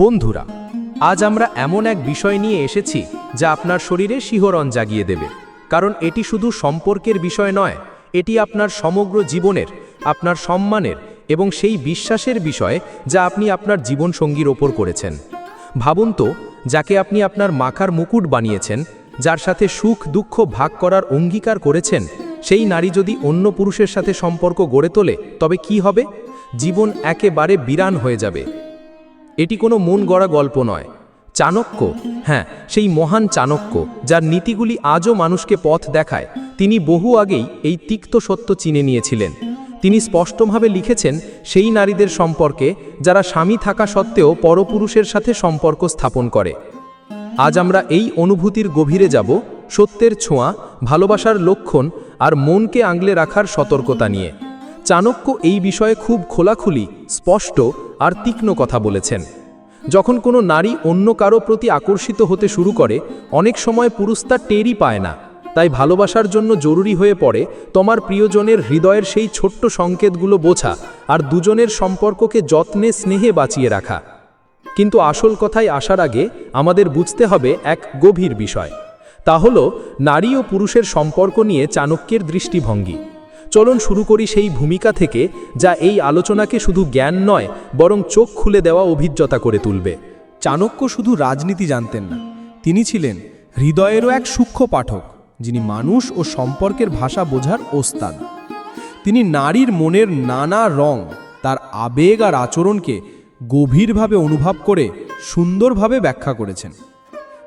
বন্ধুরা, আজ আমরা এমন এক বিষয় নিয়ে এসেছি যা আপনার শরীরে শিহরণ জাগিয়ে দেবে। কারণ এটি শুধু সম্পর্কের বিষয় নয়, এটি আপনার সমগ্র জীবনের, আপনার সম্মানের এবং সেই বিশ্বাসের বিষয় যা আপনি আপনার জীবনসঙ্গীর ওপর করেছেন। ভাবুন তো, যাকে আপনি আপনার মাখার মুকুট বানিয়েছেন, যার সাথে সুখ, দুঃখ ভাগ করার অঙ্গীকার করেছেন, সেই নারী যদি অন্য পুরুষের সাথে সম্পর্ক গড়ে তোলে, তবে কি হবে? জীবন একেবারে বিরান হয়ে যাবে। এটি কোনো মন গড়া গল্প নয়। চাণক্য হ্যাঁ সেই মহান চাণক্য, যার নীতিগুলি আজও মানুষকে পথ দেখায়, তিনি বহু আগেই এই তিক্ত সত্য চিনে নিয়েছিলেন। তিনি স্পষ্টভাবে লিখেছেন, সেই নারীদের সম্পর্কে, যারা স্বামী থাকা সত্ত্বেও পরপুরুষের সাথে সম্পর্ক স্থাপন করে। আজ আমরা এই অনুভূতির গভীরে যাব, সত্যের ছোঁয়া, ভালোবাসার লক্ষণ, আর মনকে আংলে রাখার সতর্কতা নিয়ে। চাণক্য এই বিষয়ে খুব খোলাখুলি, স্পষ্ট আর তীক্ষ্ণ কথা বলেছেন। যখন কোনো নারী অন্য কারও প্রতি আকর্ষিত হতে শুরু করে, অনেক সময় পুরুষ তা টেরই পায় না। তাই ভালোবাসার জন্য জরুরি হয়ে পড়ে তোমার প্রিয়জনের হৃদয়ের সেই ছোট্ট সংকেতগুলো বোঝা আর দুজনের সম্পর্ককে যত্নে, স্নেহে বাঁচিয়ে রাখা। কিন্তু আসল কথায় আসার আগে আমাদের বুঝতে হবে এক গভীর বিষয়। তা হল, নারী ও পুরুষের সম্পর্ক নিয়ে চাণক্যের দৃষ্টিভঙ্গি। চলুন শুরু করি সেই ভূমিকা থেকে, যা এই আলোচনাকে শুধু জ্ঞান নয়, বরং চোখ খুলে দেওয়া অভিজ্ঞতা করে তুলবে। চাণক্য শুধু রাজনীতি জানতেন না। তিনি ছিলেন হৃদয়েরও এক সূক্ষ্ম পাঠক, যিনি মানুষ ও সম্পর্কের ভাষা বোঝার ওস্তাদ। তিনি নারীর মনের নানা রং, তার আবেগ আর আচরণকে গভীরভাবে অনুভব করে সুন্দরভাবে ব্যাখ্যা করেছেন।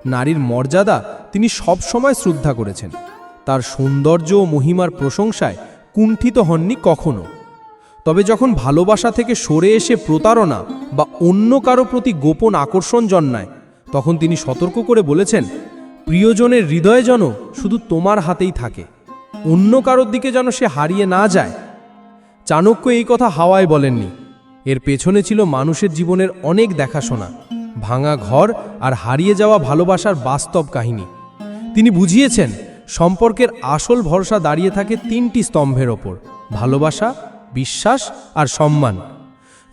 নারীর মর্যাদা তিনি সবসময় শ্রদ্ধা করেছেন। তার সৌন্দর্য ও মহিমার প্রশংসায় কুণ্ঠিত হননি কখনো। তবে যখন ভালোবাসা থেকে সরে এসে প্রতারণা বা অন্য কারও প্রতি গোপন আকর্ষণ জন্মায়, তখন তিনি সতর্ক করে বলেছেন, প্রিয়জনের হৃদয় যেন শুধু তোমার হাতেই থাকে। অন্য কারোর দিকে যেন সে হারিয়ে না যায়। চাণক্য এই কথা হাওয়ায় বলেননি। এর পেছনে ছিল মানুষের জীবনের অনেক দেখাশোনা, ভাঙা ঘর আর হারিয়ে যাওয়া ভালোবাসার বাস্তব কাহিনী। তিনি বুঝিয়েছেন সম্পর্কের আসল ভরসা দাঁড়িয়ে থাকে তিনটি স্তম্ভের ওপর, ভালোবাসা, বিশ্বাস আর সম্মান।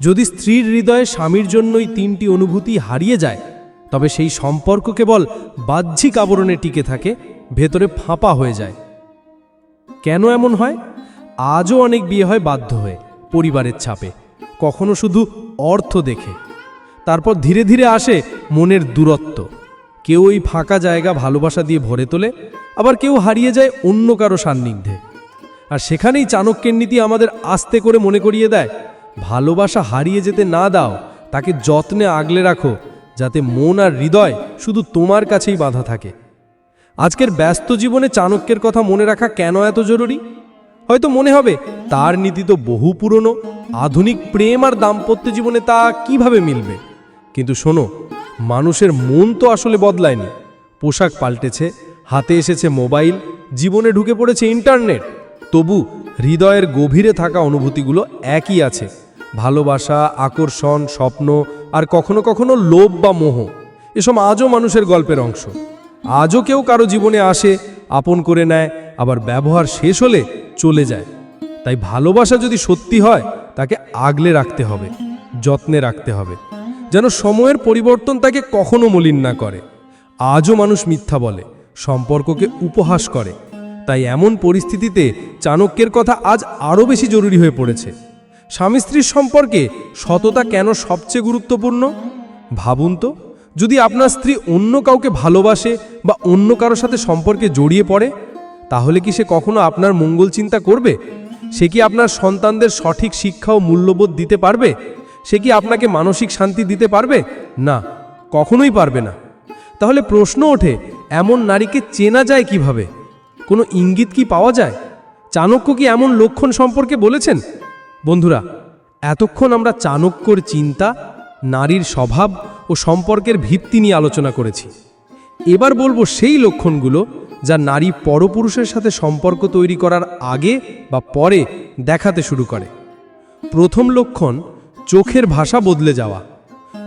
যদি স্ত্রীর হৃদয়ে স্বামীর জন্যই তিনটি অনুভূতি হারিয়ে যায়, তবে সেই সম্পর্ক কেবল বাহ্যিক আবরণে টিকে থাকে, ভেতরে ফাঁপা হয়ে যায়। কেন এমন হয়? আজও অনেক বিয়ে হয় বাধ্য হয়ে, পরিবারের ছাপে, কখনো শুধু অর্থ দেখে। তারপর ধীরে ধীরে আসে মনের দূরত্ব। কেউ ওই ফাঁকা জায়গা ভালোবাসা দিয়ে ভরে তোলে আবার কেউ হারিয়ে যায় অন্য কারও সান্নিধ্যে। আর সেখানেই চাণক্যের নীতি আমাদের আস্তে করে মনে করিয়ে দেয়, ভালোবাসা হারিয়ে যেতে না দাও, তাকে যত্নে আগলে রাখো, যাতে মন আর হৃদয় শুধু তোমার কাছেই বাঁধা থাকে। আজকের ব্যস্ত জীবনে চাণক্যের কথা মনে রাখা কেন এত জরুরি? হয়তো মনে হবে, তার নীতি তো বহু পুরনো, আধুনিক প্রেম আর দাম্পত্য জীবনে তা কীভাবে মিলবে? কিন্তু শোনো, মানুষের মন তো আসলে বদলায়নি, পোশাক পাল্টেছে হাতে এসেছে মোবাইল, জীবনে ঢুকে পড়েছে ইন্টারনেট। তবু হৃদয়ের গভীরে থাকা অনুভূতিগুলো একই আছে। ভালোবাসা, আকর্ষণ, স্বপ্ন আর কখনো কখনো লোভ বা মোহ, এসব আজও মানুষের গল্পের অংশ। আজও কেউ কারও জীবনে আসে, আপন করে নেয়, আবার ব্যবহার শেষ হলে চলে যায়। তাই ভালোবাসা যদি সত্যি হয়, তাকে আগলে রাখতে হবে, যত্নে রাখতে হবে, যেন সময়ের পরিবর্তন তাকে কখনো মলিন না করে। আজও মানুষ মিথ্যা বলে। সম্পর্ককে উপহাস করে। তাই এমন পরিস্থিতিতে চাণক্যের কথা আজ আরও বেশি জরুরি হয়ে পড়েছে। স্বামী স্ত্রীর সম্পর্কে সততা কেন সবচেয়ে গুরুত্বপূর্ণ? ভাবুন তো, যদি আপনার স্ত্রী অন্য কাউকে ভালোবাসে বা অন্য কারোর সাথে সম্পর্কে জড়িয়ে পড়ে, তাহলে কি সে কখনো আপনার মঙ্গল চিন্তা করবে? সে কি আপনার সন্তানদের সঠিক শিক্ষা ও মূল্যবোধ দিতে পারবে? সে কি আপনাকে মানসিক শান্তি দিতে পারবে? না, কখনোই পারবে না। তাহলে প্রশ্ন ওঠে এমন নারীকে চেনা যায় কীভাবে? কোনো ইঙ্গিত কি পাওয়া যায়? চাণক্য কি এমন লক্ষণ সম্পর্কে বলেছেন? বন্ধুরা, এতক্ষণ আমরা চাণক্যর চিন্তা, নারীর স্বভাব ও সম্পর্কের ভিত্তি নিয়ে আলোচনা করেছি। এবার বলব সেই লক্ষণগুলো যা নারী পরপুরুষের সাথে সম্পর্ক তৈরি করার আগে বা পরে দেখাতে শুরু করে। প্রথম লক্ষণ, চোখের ভাষা বদলে যাওয়া।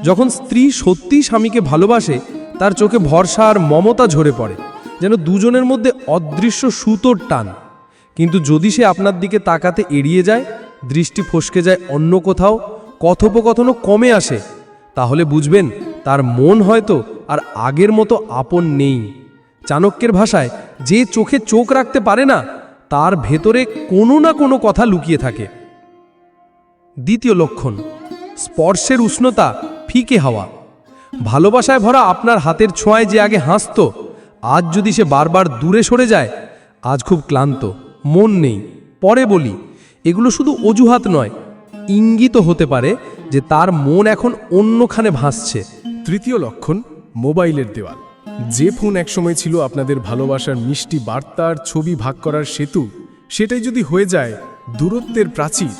যখন স্ত্রী সত্যিই স্বামীকে ভালোবাসে তার চোখে ভরসা আর মমতা ঝরে পড়ে, যেন দুজনের মধ্যে অদৃশ্য সুতোর টান। কিন্তু যদি সে আপনার দিকে তাকাতে এড়িয়ে যায়, দৃষ্টি ফসকে যায় অন্য কোথাও, কথোপকথনও কমে আসে, তাহলে বুঝবেন তার মন হয়তো আর আগের মতো আপন নেই। চাণক্যের ভাষায় যে চোখে চোখ রাখতে পারে না, তার ভেতরে কোনো না কোনো কথা লুকিয়ে থাকে। দ্বিতীয় লক্ষণ, স্পর্শের উষ্ণতা ফিকে হাওয়া। ভালোবাসায় ভরা আপনার হাতের ছোঁয়ায় যে আগে হাসত, আজ যদি সে বারবার দূরে সরে যায়, আজ খুব ক্লান্ত, মন নেই। পরে বলি, এগুলো শুধু অজুহাত নয় ইঙ্গিত হতে পারে যে তার মন এখন অন্যখানে ভাসছে। তৃতীয় লক্ষণ, মোবাইলের দেওয়াল। যে ফোন একসময় ছিল আপনাদের ভালোবাসার মিষ্টি বার্তার ছবি ভাগ করার সেতু, সেটাই যদি হয়ে যায় দূরত্বের প্রাচীর,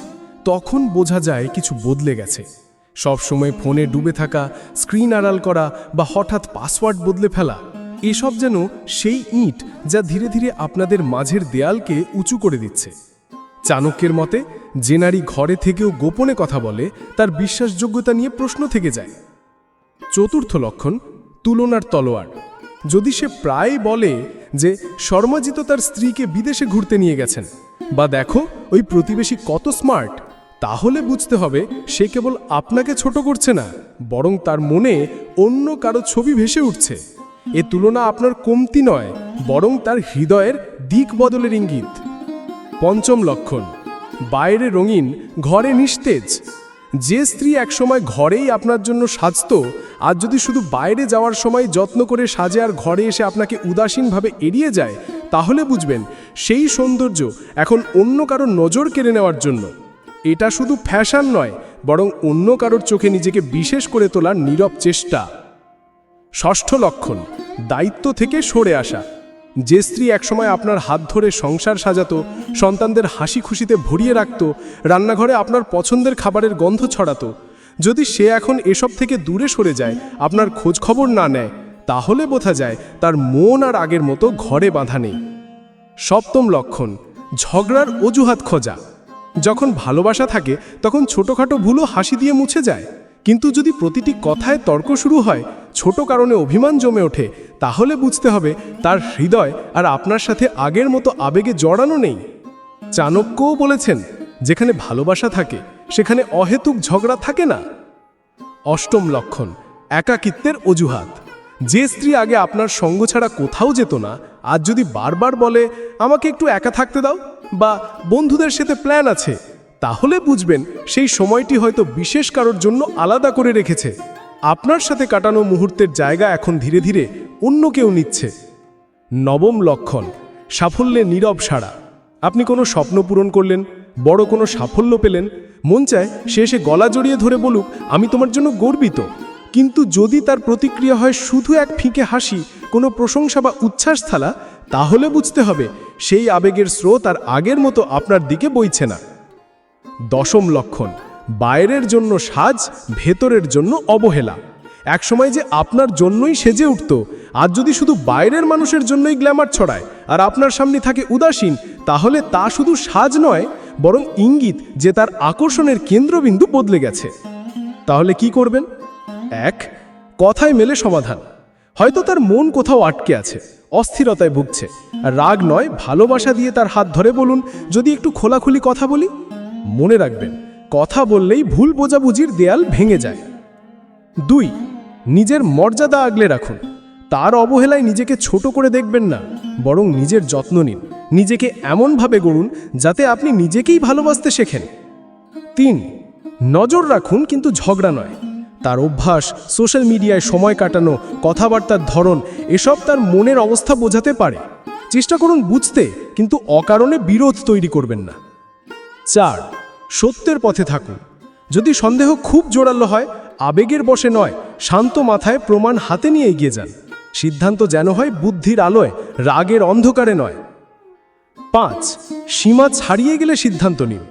তখন বোঝা যায় কিছু বদলে গেছে। সব সময় ফোনে ডুবে থাকা, স্ক্রিন আড়াল করা বা হঠাৎ পাসওয়ার্ড বদলে ফেলা, এসব যেন সেই ইঁট যা ধীরে ধীরে আপনাদের মাঝের দেয়ালকে উঁচু করে দিচ্ছে। চাণক্যের মতে, যে নারী ঘরে থেকেও গোপনে কথা বলে, তার বিশ্বাসযোগ্যতা নিয়ে প্রশ্ন থেকে যায়। চতুর্থ লক্ষণ, তুলনার তলোয়ার। যদি সে প্রায় বলে যে শর্মাজিত তার স্ত্রীকে বিদেশে ঘুরতে নিয়ে গেছেন, বা দেখো ওই প্রতিবেশী কত স্মার্ট তাহলে বুঝতে হবে সে কেবল আপনাকে ছোট করছে না, বরং তার মনে অন্য কারও ছবি ভেসে উঠছে। এ তুলনা আপনার কমতি নয়, বরং তার হৃদয়ের দিক বদলের ইঙ্গিত। পঞ্চম লক্ষণ, বাইরে রঙিন, ঘরে নিস্তেজ। যে স্ত্রী একসময় ঘরেই আপনার জন্য সাজত আজ যদি শুধু বাইরে যাওয়ার সময় যত্ন করে সাজে আর ঘরে এসে আপনাকে উদাসীনভাবে এড়িয়ে যায়, তাহলে বুঝবেন সেই সৌন্দর্য এখন অন্য কারোর নজর কেড়ে নেওয়ার জন্য। এটা শুধু ফ্যাশন নয়, বরং অন্য কারোর চোখে নিজেকে বিশেষ করে তোলার নীরব চেষ্টা। ষষ্ঠ লক্ষণ, দায়িত্ব থেকে সরে আসা। যে স্ত্রী একসময় আপনার হাত ধরে সংসার সাজাতো, সন্তানদের হাসি খুশিতে ভরিয়ে রাখত, রান্নাঘরে আপনার পছন্দের খাবারের গন্ধ ছড়াতো, যদি সে এখন এসব থেকে দূরে সরে যায়, আপনার খোঁজ খবর না নেয়, তাহলে বোঝা যায় তার মন আর আগের মতো ঘরে বাঁধা নেই। সপ্তম লক্ষণ, ঝগড়ার অজুহাত খোঁজা। যখন ভালোবাসা থাকে, তখন ছোটখাটো ভুলও হাসি দিয়ে মুছে যায়। কিন্তু যদি প্রতিটি কথায় তর্ক শুরু হয়, ছোট কারণে অভিমান জমে ওঠে, তাহলে বুঝতে হবে তার হৃদয় আর আপনার সাথে আগের মতো আবেগে জড়ানো নেই। চাণক্যও বলেছেন, যেখানে ভালোবাসা থাকে, সেখানে অহেতুক ঝগড়া থাকে না। অষ্টম লক্ষণ, একাকিত্বের অজুহাত। যে স্ত্রী আগে আপনার সঙ্গ ছাড়া কোথাও যেত না আজ যদি বারবার বলে, আমাকে একটু একা থাকতে দাও বা বন্ধুদের সাথে প্ল্যান আছে তাহলে বুঝবেন সেই সময়টি হয়তো বিশেষ কারোর জন্য আলাদা করে রেখেছে। আপনার সাথে কাটানো মুহূর্তের জায়গা এখন ধীরে ধীরে অন্য কেউ নিচ্ছে। নবম লক্ষণ, সাফল্যে নীরব সাড়া। আপনি কোনো স্বপ্ন পূরণ করলেন, বড় কোনো সাফল্য পেলেন, মন চায় সে এসে গলা জড়িয়ে ধরে বলুক, আমি তোমার জন্য গর্বিত। কিন্তু যদি তার প্রতিক্রিয়া হয় শুধু এক ফিকে হাসি কোনো প্রশংসা বা উচ্ছ্বাস থালা, তাহলে বুঝতে হবে সেই আবেগের স্রোত আর আগের মতো আপনার দিকে বইছে না। দশম লক্ষণ, বাইরের জন্য সাজ, ভেতরের জন্য অবহেলা। একসময় যে আপনার জন্যই সেজে উঠত আজ যদি শুধু বাইরের মানুষের জন্যই গ্ল্যামার ছড়ায়, আর আপনার সামনে থাকে উদাসীন, তাহলে তা শুধু সাজ নয়, বরং ইঙ্গিত যে তার আকর্ষণের কেন্দ্রবিন্দু বদলে গেছে। তাহলে কি করবেন? এক, কথায় মেলে সমাধান। হয়তো তার মন কোথাও আটকে আছে, অস্থিরতায় ভুগছে। রাগ নয়, ভালোবাসা দিয়ে তার হাত ধরে বলুন, যদি একটু খোলাখুলি কথা বলি? মনে রাখবেন, কথা বললেই ভুল বোঝাবুঝির দেয়াল ভেঙে যায়। দুই, নিজের মর্যাদা আগলে রাখুন। তার অবহেলায় নিজেকে ছোট করে দেখবেন না, বরং নিজের যত্ন নিন। নিজেকে এমনভাবে গড়ুন, যাতে আপনি নিজেকেই ভালোবাসতে শেখেন। তিন, নজর রাখুন, কিন্তু ঝগড়া নয়। তার অভ্যাস, সোশ্যাল মিডিয়ায় সময় কাটানো, কথাবার্তার ধরন, এসব তার মনের অবস্থা বোঝাতে পারে। চেষ্টা করুন বুঝতে, কিন্তু অকারণে বিরোধ তৈরি করবেন না। চার, সত্যের পথে থাকুন। যদি সন্দেহ খুব জোরালো হয়, আবেগের বসে নয়, শান্ত মাথায় প্রমাণ হাতে নিয়ে এগিয়ে যান। সিদ্ধান্ত যেন হয় বুদ্ধির আলোয়, রাগের অন্ধকারে নয়। পাঁচ, সীমা ছাড়িয়ে গেলে সিদ্ধান্ত নিন।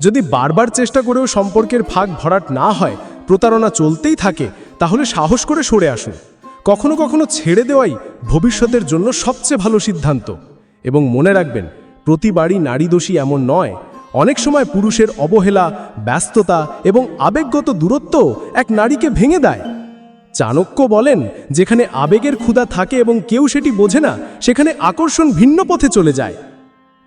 যদি বারবার চেষ্টা করেও সম্পর্কের ফাঁক ভরাট না হয় প্রতারণা চলতেই থাকে, তাহলে সাহস করে সরে আসুন। কখনো কখনো ছেড়ে দেওয়াই ভবিষ্যতের জন্য সবচেয়ে ভালো সিদ্ধান্ত। এবং মনে রাখবেন, প্রতিবারই নারী দোষী এমন নয়। অনেক সময় পুরুষের অবহেলা, ব্যস্ততা এবং আবেগগত দূরত্ব এক নারীকে ভেঙে দেয়। চাণক্য বলেন, যেখানে আবেগের ক্ষুধা থাকে এবং কেউ সেটি বোঝে না, সেখানে আকর্ষণ ভিন্ন পথে চলে যায়।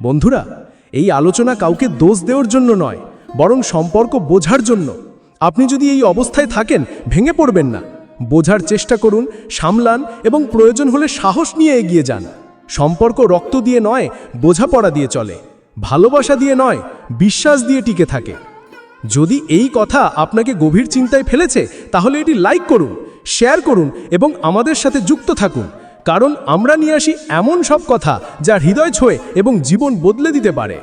বন্ধুরা, এই আলোচনা কাউকে দোষ দেওয়ার জন্য নয়, বরং সম্পর্ক বোঝার জন্য। আপনি যদি এই অবস্থায় থাকেন, ভেঙে পড়বেন না। বোঝার চেষ্টা করুন, সামলান এবং প্রয়োজন হলে সাহস নিয়ে এগিয়ে যান। সম্পর্ক রক্ত দিয়ে নয়, বোঝাপড়া দিয়ে চলে। ভালোবাসা দিয়ে নয়, বিশ্বাস দিয়ে টিকে থাকে। যদি এই কথা আপনাকে গভীর চিন্তায় ফেলেছে, তাহলে এটি লাইক করুন শেয়ার করুন এবং আমাদের সাথে যুক্ত থাকুন। কারণ আমরা নিয়ে আসি এমন সব কথা, যা হৃদয় ছোঁয়ে এবং জীবন বদলে দিতে পারে।